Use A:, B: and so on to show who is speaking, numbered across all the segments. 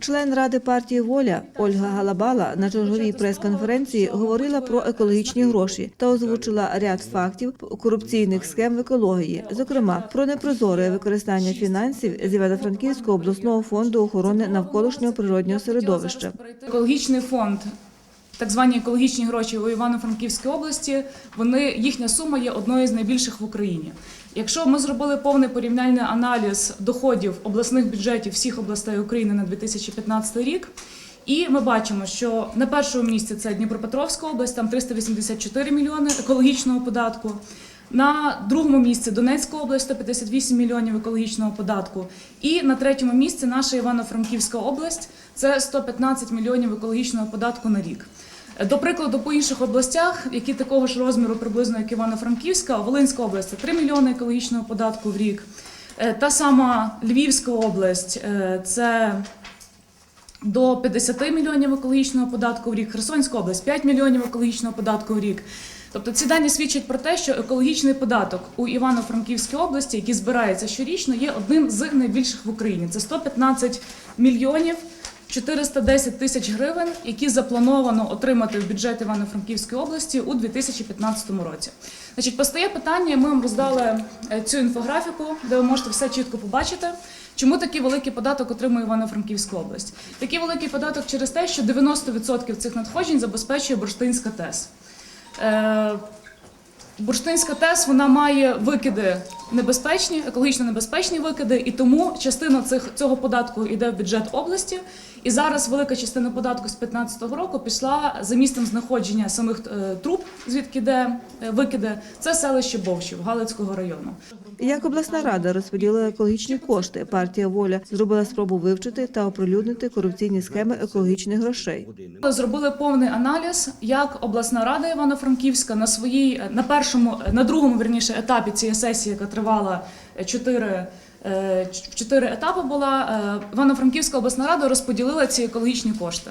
A: Член ради партії Воля Ольга Галабала на черговій прес-конференції говорила про екологічні гроші та озвучила ряд фактів корупційних схем в екології, зокрема про непрозоре використання фінансів з Івано-Франківського обласного фонду охорони навколишнього природнього середовища.
B: Екологічний фонд, так звані екологічні гроші у Івано-Франківській області, вони їхня сума є одною з найбільших в Україні. Якщо ми зробили повний порівняльний аналіз доходів обласних бюджетів всіх областей України на 2015 рік. І ми бачимо, що на першому місці це Дніпропетровська область, там 384 мільйони екологічного податку. На другому місці Донецька область 158 мільйонів екологічного податку. І на третьому місці наша Івано-Франківська область це 115 мільйонів екологічного податку на рік. До прикладу, по інших областях, які такого ж розміру приблизно як Івано-Франківська, Волинська область це 3 мільйони екологічного податку в рік. Е, Та сама Львівська область е, це до 50 мільйонів екологічного податку в рік, Херсонська область 5 мільйонів екологічного податку в рік. Тобто ці дані свідчать про те, що екологічний податок у Івано-Франківській області, який збирається щорічно, є одним з найбільших в Україні. Це 115 мільйонів 410 тисяч гривень, які заплановано отримати в бюджет Івано-Франківської області у 2015 році. Значить, постає питання, ми вам роздали е, цю інфографіку, де ви можете все чітко побачити. Чому такий великий податок отримує Івано-Франківська область? Такий великий податок через те, що 90% цих надходжень забезпечує Бурштинська ТЕС. Е, Бурштинська ТЕС вона має викиди небезпечні, екологічно небезпечні викиди, і тому частина цих цього податку йде в бюджет області. І зараз велика частина податку з 2015 року пішла за місцем знаходження самих е, труб, звідки йде е, викиди. Це селище Бовщів Галицького району.
A: Як обласна рада розподілила екологічні кошти, партія Воля зробила спробу вивчити та оприлюднити корупційні схеми екологічних грошей.
B: Зробили повний аналіз, як обласна рада Івано-Франківська на своїй на першому, на другому верніше етапі цієї сесії, яка тривала е, чотири. В чотири етапи була е, Івано-Франківська обласна рада розподілила ці екологічні кошти.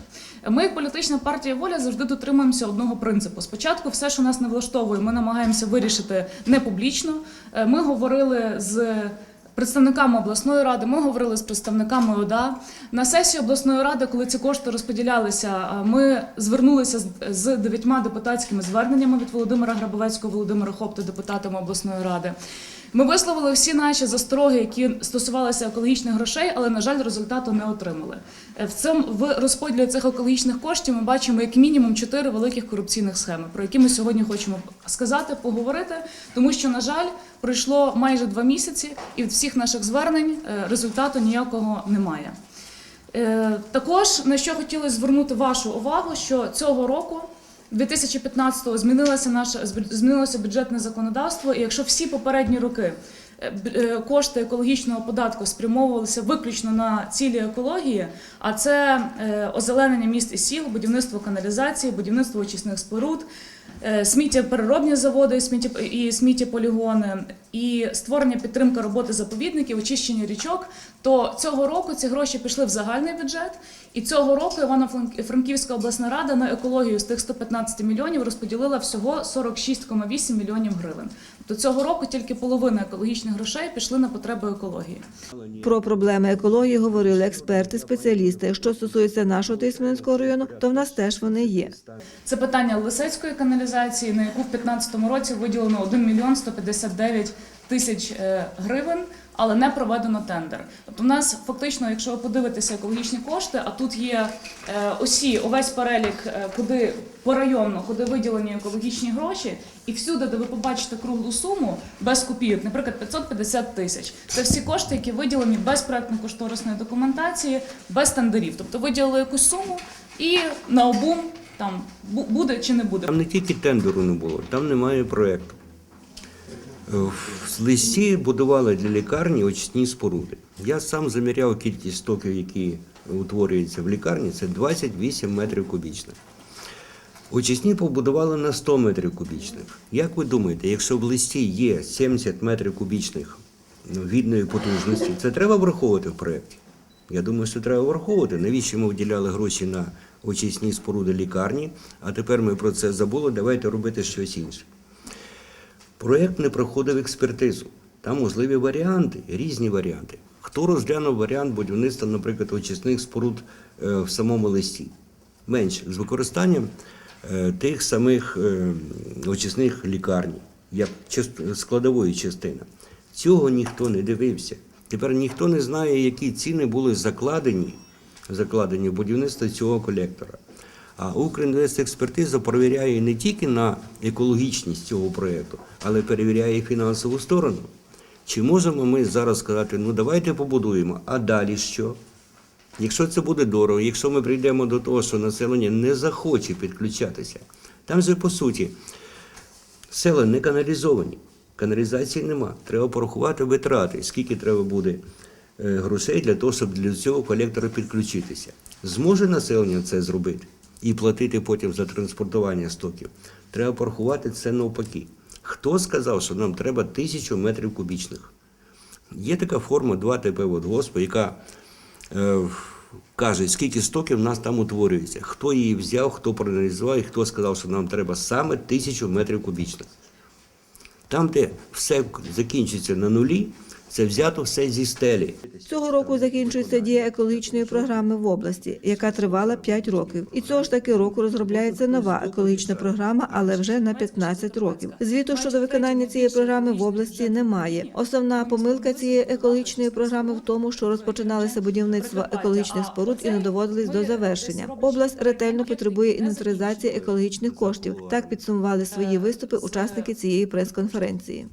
B: Ми, як політична партія воля, завжди дотримуємося одного принципу. Спочатку, все, що нас не влаштовує, ми намагаємося вирішити не публічно. Е, Ми говорили з представниками обласної ради, ми говорили з представниками ОДА. На сесії обласної ради, коли ці кошти розподілялися, е, ми звернулися з дев'ятьма депутатськими зверненнями від Володимира Грабовецького, Володимира Хопта, депутатами обласної ради. Ми висловили всі наші застороги, які стосувалися екологічних грошей, але на жаль, результату не отримали. Е, В цьому в розподілі цих екологічних коштів ми бачимо як мінімум чотири великих корупційних схеми, про які ми сьогодні хочемо сказати, поговорити, тому що на жаль, пройшло майже два місяці, і від всіх наших звернень е, результату ніякого немає. Е, Також на що хотілося звернути вашу увагу, що цього року, 2015-го, змінилося наше змінилося бюджетне законодавство, і якщо всі попередні роки е, е, кошти екологічного податку спрямовувалися виключно на цілі екології, а це е, озеленення міст і сіл, будівництво каналізації, будівництво очисних споруд, сміттєпереробні заводи і сміттєполігони, і створення підтримка роботи заповідників, очищення річок. То цього року ці гроші пішли в загальний бюджет, і цього року Івано-Франківська обласна рада на екологію з тих 115 мільйонів розподілила всього 46,8 мільйонів гривень. Тобто цього року тільки половина екологічних грошей пішли на потреби екології.
A: Про проблеми екології говорили експерти, спеціалісти. Що стосується нашого Тисменського району, то в нас теж вони є.
B: Це питання Лисецької каналізації, на яку в 2015 році виділено 1 мільйон 159 тисяч е, гривень, але не проведено тендер. Тобто, в нас фактично, якщо ви подивитеся екологічні кошти, а тут є е, усі увесь перелік, е, куди порайонно, куди виділені екологічні гроші, і всюди, де ви побачите круглу суму без копійок, наприклад, 550 тисяч. Це всі кошти, які виділені без проектно-кошторисної документації, без тендерів. Тобто виділили якусь суму і на обум там бу- буде чи не буде.
C: Там не тільки тендеру не було, там немає проєкту. Е, В листі будували для лікарні очисні споруди. Я сам заміряв кількість стоків, які утворюються в лікарні, це 28 метрів кубічних. Очисні побудували на 100 метрів кубічних. Як ви думаєте, якщо в листі є 70 метрів кубічних ну, відної потужності, це треба враховувати в проєкті? Я думаю, що треба враховувати. Навіщо ми виділяли гроші на очисні споруди лікарні, а тепер ми про це забули, давайте робити щось інше. Проєкт не проходив експертизу. Там можливі варіанти, різні варіанти. Хто розглянув варіант будівництва, наприклад, очисних споруд е, в самому листі? Менше з використанням е, тих самих е, очисних лікарні, як складової частини. Цього ніхто не дивився. Тепер ніхто не знає, які ціни були закладені, закладені в будівництво цього колектора. А Укрінвестекспертиза перевіряє не тільки на екологічність цього проєкту, але перевіряє і фінансову сторону. Чи можемо ми зараз сказати, ну давайте побудуємо, а далі що? Якщо це буде дорого, якщо ми прийдемо до того, що населення не захоче підключатися, там же по суті села не каналізовані, каналізації нема. Треба порахувати витрати, скільки треба буде е, грошей для того, щоб для цього колектора підключитися. Зможе населення це зробити і платити потім за транспортування стоків. Треба порахувати це навпаки. Хто сказав, що нам треба тисячу метрів кубічних? Є така форма 2 ТП водгоспу, яка е, каже, скільки стоків в нас там утворюється. Хто її взяв, хто проаналізував і хто сказав, що нам треба саме тисячу метрів кубічних. Там, де все закінчиться на нулі, це взято все зі стелі.
A: Цього року закінчується дія екологічної програми в області, яка тривала 5 років. І цього ж таки року розробляється нова екологічна програма, але вже на 15 років. Звіту щодо виконання цієї програми в області немає. Основна помилка цієї екологічної програми в тому, що розпочиналося будівництво екологічних споруд і не доводились до завершення. Область ретельно потребує інвентаризації екологічних коштів. Так підсумували свої виступи учасники цієї прес-конференції.